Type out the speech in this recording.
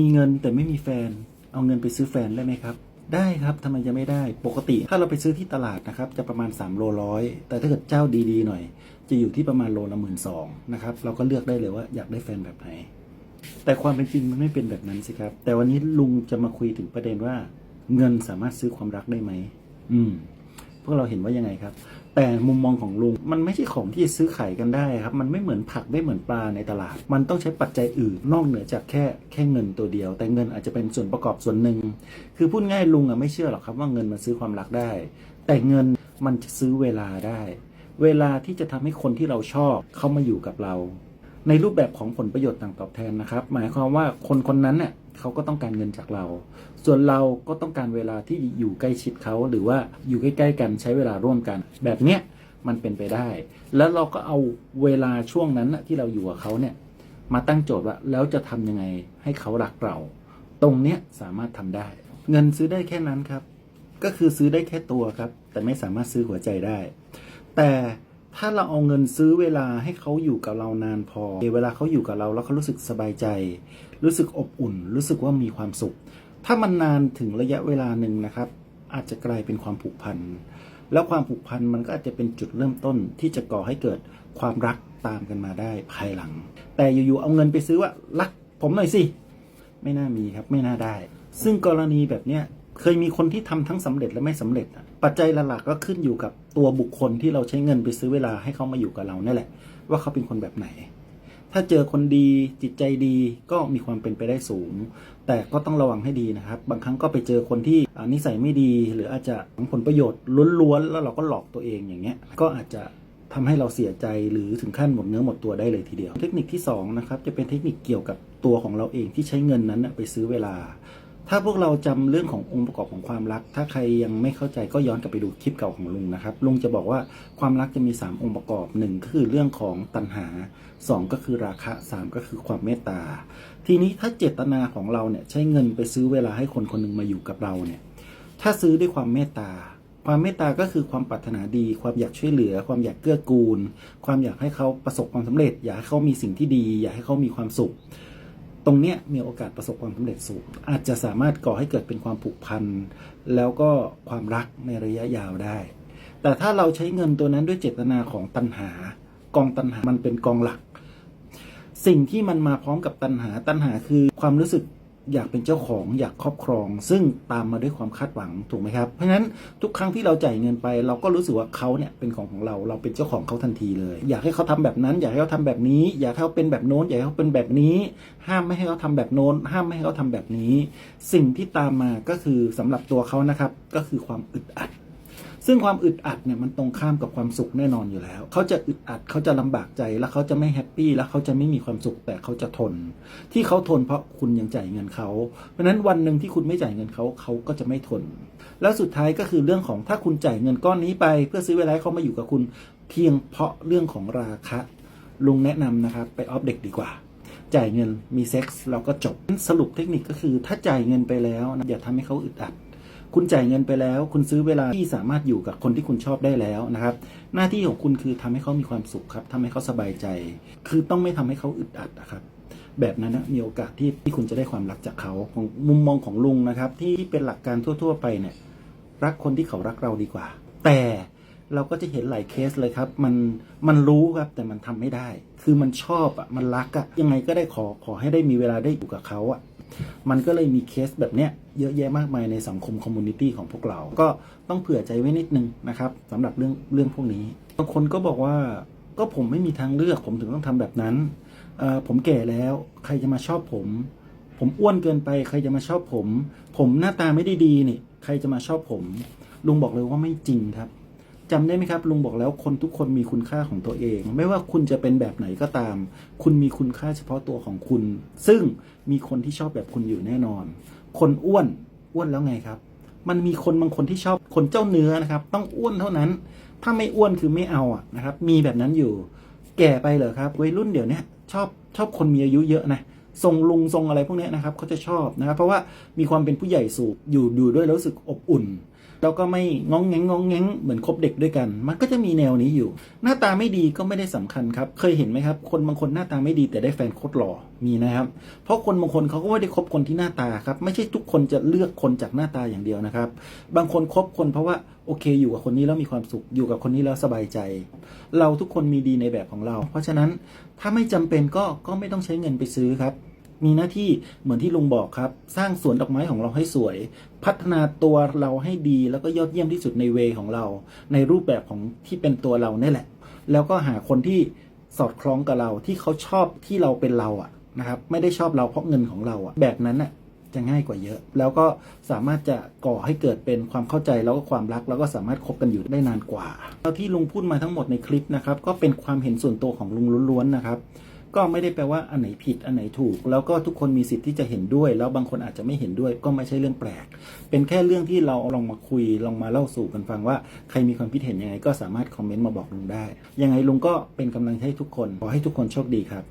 มีเงินแต่ไม่มีแฟน เอาเงินไปซื้อแฟนได้ไหมครับ ได้ครับทำไมจะไม่ได้ ปกติถ้าเราไปซื้อที่ตลาดนะครับ จะประมาณ3โลร้อยแต่ถ้าเกิดเจ้าดีๆหน่อย จะอยู่ที่ประมาณโลละหมื่นสองนะครับเราก็เลือกได้เลยว่าอยากได้แฟนแบบไหน แต่ความเป็นจริงมันไม่เป็นแบบนั้นสิครับ แต่วันนี้ลุงจะมาคุยถึงประเด็นว่า เงินสามารถซื้อความรักได้ไหมอืมพวกเราเห็นว่ายังไงครับ แต่มุมมองของลุงมันไม่ใช่ของที่จะซื้อขายกันได้ครับ มันไม่เหมือนผักไม่เหมือนปลาในตลาด มันต้องใช้ปัจจัยอื่นนอกเหนือจากแค่แค่เงินตัวเดียว แต่เงินอาจจะเป็นส่วนประกอบส่วนหนึ่ง คือพูดง่ายลุงอะไม่เชื่อหรอกครับว่าเงินมันซื้อความรักได้ แต่เงินมันจะซื้อเวลาได้ เวลาที่จะทำให้คนที่เราชอบเข้ามาอยู่กับเรา ในรูปแบบของผลประโยชน์ต่างตอบแทนนะครับ หมายความว่าคนคนนั้นเนี่ย เขาก็ต้องการเงินจากเรา ส่วนเราก็ต้องการเวลาที่อยู่ใกล้ชิดเขาหรือว่าอยู่ใกล้ๆกันใช้เวลาร่วมกัน แบบเนี้ยมันเป็นไปได้ แล้วเราก็เอาเวลาช่วงนั้นที่เราอยู่กับเขาเนี่ยมาตั้งโจทย์ว่าแล้วจะทำยังไงให้เขารักเรา ตรงเนี้ยสามารถทำได้ เงินซื้อได้แค่นั้นครับ ก็คือซื้อได้แค่ตัวครับ แต่ไม่สามารถซื้อหัวใจได้ แต่ ถ้าเราเอาเงินซื้อเวลาให้เขาอยู่กับเรานานพอ เวลาเขาอยู่กับเราแล้วเขารู้สึกสบายใจ รู้สึกอบอุ่น รู้สึกว่ามีความสุข ถ้ามันนานถึงระยะเวลาหนึ่งนะครับ อาจจะกลายเป็นความผูกพัน แล้วความผูกพันมันก็อาจจะเป็นจุดเริ่มต้นที่จะก่อให้เกิดความรักตามกันมาได้ภายหลัง แต่อยู่ๆเอาเงินไปซื้อว่ารักผมหน่อยสิ ไม่น่ามีครับไม่น่าได้ ซึ่งกรณีแบบเนี้ย เคยมีคนที่ทำทั้งสำเร็จและไม่สำเร็จอะปัจจัยหลักๆก็ขึ้นอยู่กับตัวบุคคลที่เราใช้เงินไปซื้อเวลาให้เขามาอยู่กับเรานั่นแหละ ว่าเขาเป็นคนแบบไหน ถ้าเจอคนดีจิตใจดีก็มีความเป็นไปได้สูง แต่ก็ต้องระวังให้ดีนะครับ บางครั้งก็ไปเจอคนที่นิสัยไม่ดี หรืออาจจะหวังผลประโยชน์ล้วนๆแล้วเราก็หลอกตัวเองอย่างเงี้ย ก็อาจจะทำให้เราเสียใจหรือถึงขั้นหมดเนื้อหมดตัวได้เลยทีเดียว เทคนิคที่สองนะครับจะเป็นเทคนิคเกี่ยวกับตัวของเราเองที่ใช้เงินนั้นไปซื้อเวลา ถ้าพวกเราจำเรื่องขององค์ประกอบของความรัก ถ้าใครยังไม่เข้าใจก็ย้อนกลับไปดูคลิปเก่าของลุงนะครับ ลุงจะบอกว่าความรักจะมี 3 องค์ประกอบหนึ่งก็คือเรื่องของตัณหา 2 ก็คือราคะ 3 ก็คือความเมตตา ทีนี้ถ้าเจตนาของเราเนี่ยใช้เงินไปซื้อเวลาให้คนคนหนึ่งมาอยู่กับเราเนี่ย ถ้าซื้อด้วยความเมตตา ความเมตตาก็คือความปรารถนาดี ความอยากช่วยเหลือ ความอยากเกื้อกูล ความอยากให้เขาประสบความสำเร็จ อยากให้เขามีสิ่งที่ดี อยากให้เขามีความสุข ตรงเนี้ยมีโอกาสประสบความสำเร็จสูง อาจจะสามารถก่อให้เกิดเป็นความผูกพัน แล้วก็ความรักในระยะยาวได้ แต่ถ้าเราใช้เงินตัวนั้นด้วยเจตนาของตัณหา กองตัณหามันเป็นกองหลัก สิ่งที่มันมาพร้อมกับตัณหาตัณหาคือความรู้สึก อยากเป็นเจ้าของอยากครอบครอง ซึ่งตามมาด้วยความคาดหวังถูกไหมครับ เพราะฉะนั้นทุกครั้งที่เราจ่ายเงินไป เราก็รู้สึกว่าเขาเนี่ยเป็นของของเราเราเป็นเจ้าของเขาทันทีเลย อยากให้เขาทำแบบนั้น อยากให้เขาทำแบบนี้ อยากให้เขาเป็นแบบโน้นอยากให้เขาเป็นแบบนี้ ห้ามไม่ให้เขาทำแบบโน้น ห้ามไม่ให้เขาทำแบบนี้ สิ่งที่ตามมาก็คือสำหรับตัวเขานะครับก็คือความอึดอัด ซึ่งความอึดอัดเนี่ยมันตรงข้ามกับความสุขแน่นอนอยู่แล้ว เขาจะอึดอัดเขาจะลำบากใจแล้วเขาจะไม่แฮปปี้แล้วเขาจะไม่มีความสุขแต่เขาจะทน ที่เขาทนเพราะคุณยังจ่ายเงินเขา เพราะฉะนั้นวันหนึ่งที่คุณไม่จ่ายเงินเขาเขาก็จะไม่ทน แล้วสุดท้ายก็คือเรื่องของถ้าคุณจ่ายเงินก้อนนี้ไป เพื่อซื้อเวลาเขามาอยู่กับคุณเพียงเพราะเรื่องของราคะลุงแนะนำนะครับไปออฟเด็กดีกว่า จ่ายเงินมีเซ็กส์เราก็จบสรุปเทคนิคก็คือถ้าจ่ายเงินไปแล้วนะอย่าทำให้เขาอึดอัด คุณจ่ายเงินไปแล้ว คุณซื้อเวลาที่สามารถอยู่กับคนที่คุณชอบได้แล้วนะครับ หน้าที่ของคุณคือทำให้เขามีความสุขครับทำให้เขาสบายใจ คือต้องไม่ทำให้เขาอึดอัดนะครับแบบนั้นนะมีโอกาสที่ที่คุณจะได้ความรักจากเขาของมุมมองของลุงนะครับ ที่เป็นหลักการทั่ว ๆ ไปเนี่ยรักคนที่เขารักเราดีกว่า แต่เราก็จะเห็นหลายเคสเลยครับ มันมันรู้ครับแต่มันทำไม่ได้ คือมันชอบอะมันรักอะยังไงก็ได้ขอขอให้ได้มีเวลาได้อยู่กับเขาอะ มันก็เลยมีเคสแบบเนี้ยเยอะแยะมากมายในสังคมคอมมูนิตี้ของพวกเรา ก็ต้องเผื่อใจไว้นิดนึงนะครับสำหรับเรื่องเรื่องพวกนี้บางคนก็บอกว่าก็ผมไม่มีทางเลือก ผมถึงต้องทำแบบนั้น ผมแก่แล้วใครจะมาชอบผม ผมอ้วนเกินไป ใครจะมาชอบผม ผมหน้าตาไม่ได้ดีนี่ ใครจะมาชอบผม ลุงบอกเลยว่าไม่จริงครับ จำได้ไหมครับลุงบอกแล้วคนทุกคนมีคุณค่าของตัวเอง ไม่ว่าคุณจะเป็นแบบไหนก็ตาม คุณมีคุณค่าเฉพาะตัวของคุณ ซึ่งมีคนที่ชอบแบบคุณอยู่แน่นอน คนอ้วนอ้วนแล้วไงครับ มันมีคนบางคนที่ชอบคนเจ้าเนื้อนะครับ ต้องอ้วนเท่านั้น ถ้าไม่อ้วนคือไม่เอาอะนะครับ มีแบบนั้นอยู่ แก่ไปเหรอครับวัยรุ่นเดี๋ยวนี้ชอบชอบคนมีอายุเยอะนะทรงลุงทรงอะไรพวกนี้นะครับเขาจะชอบนะครับ เพราะว่ามีความเป็นผู้ใหญ่สูงอยู่อยู่ด้วยแล้วรู้สึกอบอุ่น แล้วก็ไม่งองแงงงองแงงเหมือนคบเด็กด้วยกัน มันก็จะมีแนวนี้อยู่ หน้าตาไม่ดีก็ไม่ได้สำคัญครับ เคยเห็นไหมครับ คนบางคนหน้าตาไม่ดีแต่ได้แฟนโคตรหล่อมีนะครับ เพราะคนบางคนเขาก็ไม่ได้คบคนที่หน้าตาครับ ไม่ใช่ทุกคนจะเลือกคนจากหน้าตาอย่างเดียวนะครับ บางคนคบคนเพราะว่าโอเค อยู่กับคนนี้แล้วมีความสุขอยู่กับคนนี้แล้วสบายใจ เราทุกคนมีดีในแบบของเรา เพราะฉะนั้นถ้าไม่จำเป็นก็ก็ไม่ต้องใช้เงินไปซื้อครับ มีหน้าที่เหมือนที่ลุงบอกครับ สร้างสวนดอกไม้ของเราให้สวย พัฒนาตัวเราให้ดีแล้วก็ยอดเยี่ยมที่สุดในเวของเรา ในรูปแบบของที่เป็นตัวเราเนี่ยแหละ แล้วก็หาคนที่สอดคล้องกับเราที่เขาชอบที่เราเป็นเราอะนะครับ ไม่ได้ชอบเราเพราะเงินของเราอะแบบนั้นอะจะง่ายกว่าเยอะ แล้วก็สามารถจะก่อให้เกิดเป็นความเข้าใจแล้วก็ความรัก แล้วก็สามารถคบกันอยู่ได้นานกว่าแล้วที่ลุงพูดมาทั้งหมดในคลิปนะครับ ก็เป็นความเห็นส่วนตัวของลุงล้วนๆนะครับ ก็ไม่ได้แปลว่าอันไหนผิดอันไหนถูก แล้วก็ทุกคนมีสิทธิ์ที่จะเห็นด้วย แล้วบางคนอาจจะไม่เห็นด้วยก็ไม่ใช่เรื่องแปลก เป็นแค่เรื่องที่เราลองมาคุยลองมาเล่าสู่กันฟังว่าใครมีความคิดเห็นยังไงก็สามารถคอมเมนต์มาบอกลุงได้ ยังไงลุงก็เป็นกำลังใจให้ทุกคนขอให้ทุกคนโชคดีครับ